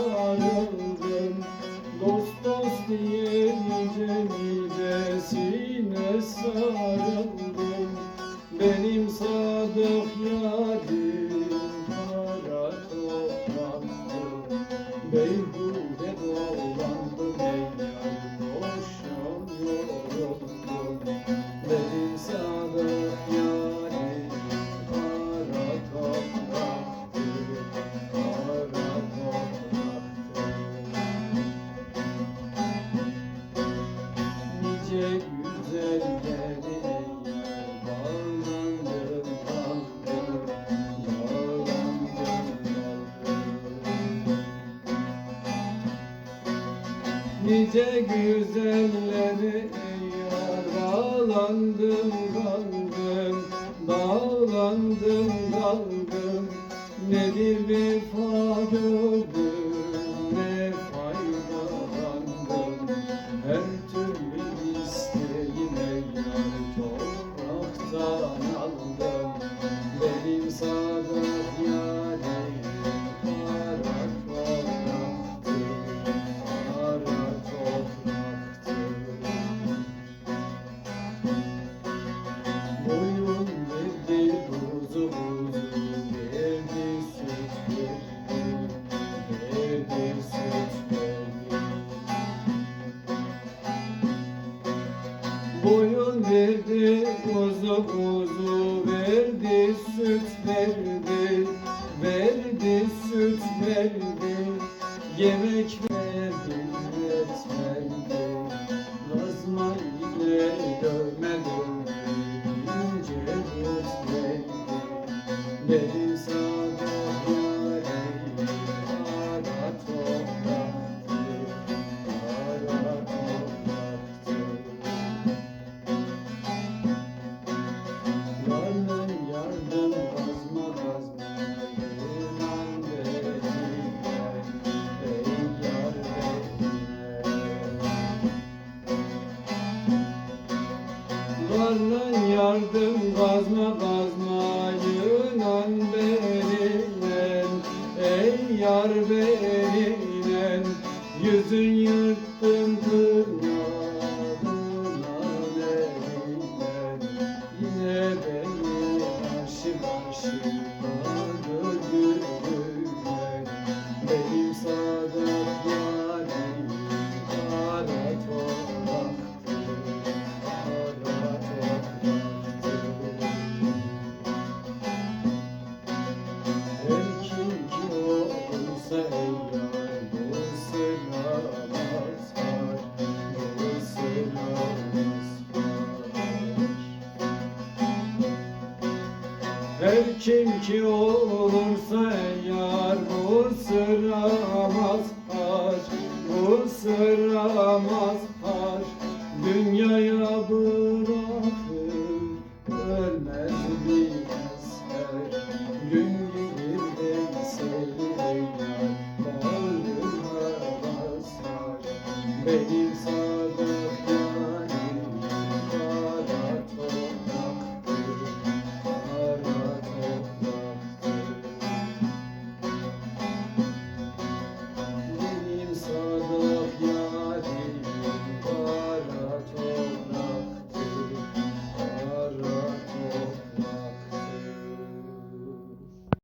ayrıldım Dost dost diye nice nicesine sarıldım Benim sadık yârim Nice güzelleri yar bağlandım kaldım Bağlandım kaldım Ne bir vefa gördüm verdi Boyun verdi kuzu kuzu verdi süt verdi verdi süt verdi. Yemek verdi et verdi Kazma ile dövme ince et verdi Yardım kazma kazma Yunan benimle Ey yar benimle Yüzün yırttım tırnağına benimle Yine beni karşıya gördüğüne Benim Her kim ki olursa yar bu sıramaz haç Bu sıramaz haç Dünyaya bırakır ölmez bir eser Gün gelir de seyreyler bağrına basar Benim sadem